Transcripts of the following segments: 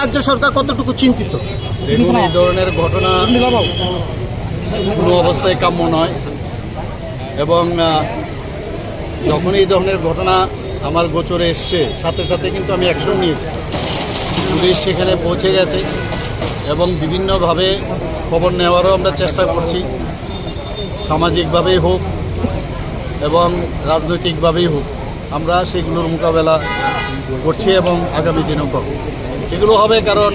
রাজ্য সরকার কতটুকু চিন্তিত? এই ধরনের ঘটনা কোনো অবস্থায় কাম্য নয়। এবং যখন এই ধরনের ঘটনা আমার গোচরে এসছে, সাথে সাথে কিন্তু আমি অ্যাকশন নিয়েছি। পুলিশ সেখানে পৌঁছে গেছে এবং বিভিন্নভাবে খবর নেওয়ারও আমরা চেষ্টা করছি। সামাজিকভাবেই হোক এবং রাজনৈতিকভাবেই হোক। আমরা সেগুলোর মোকাবেলা করছি এবং আগামী দিনেও করব। এগুলো হবে কারণ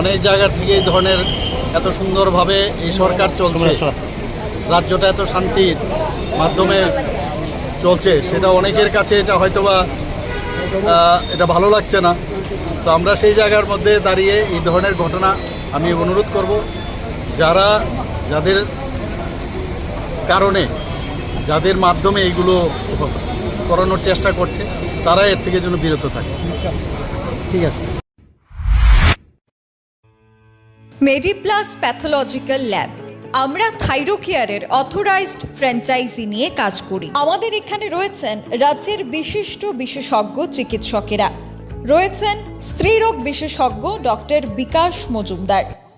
অনেক জায়গার থেকে এই ধরনের এত সুন্দরভাবে এই সরকার চলছে রাজ্যটা এত শান্তির মাধ্যমে চলছে সেটা অনেকের কাছে এটা হয়তোবা এটা ভালো লাগছে না। তো আমরা সেই জায়গার মধ্যে দাঁড়িয়ে এই ধরনের ঘটনা আমি অনুরোধ করব যারা যাদের কারণে যাদের মাধ্যমে এইগুলো করানোর চেষ্টা করছে তারা এর থেকে যেন বিরত থাকে। ঠিক আছে। মেডিপ্লাস প্যাথোলজিক্যাল ল্যাব আমরা থাইরোকেয়ারের অথরাইজড ফ্র্যাঞ্চাইজি নিয়ে কাজ করি। আমাদের এখানে রয়েছেন রাজ্যের বিশিষ্ট বিশেষজ্ঞ চিকিৎসকেরা। রয়েছেন স্ত্রীরোগ বিশেষজ্ঞ ডক্টর বিকাশ মজুমদার।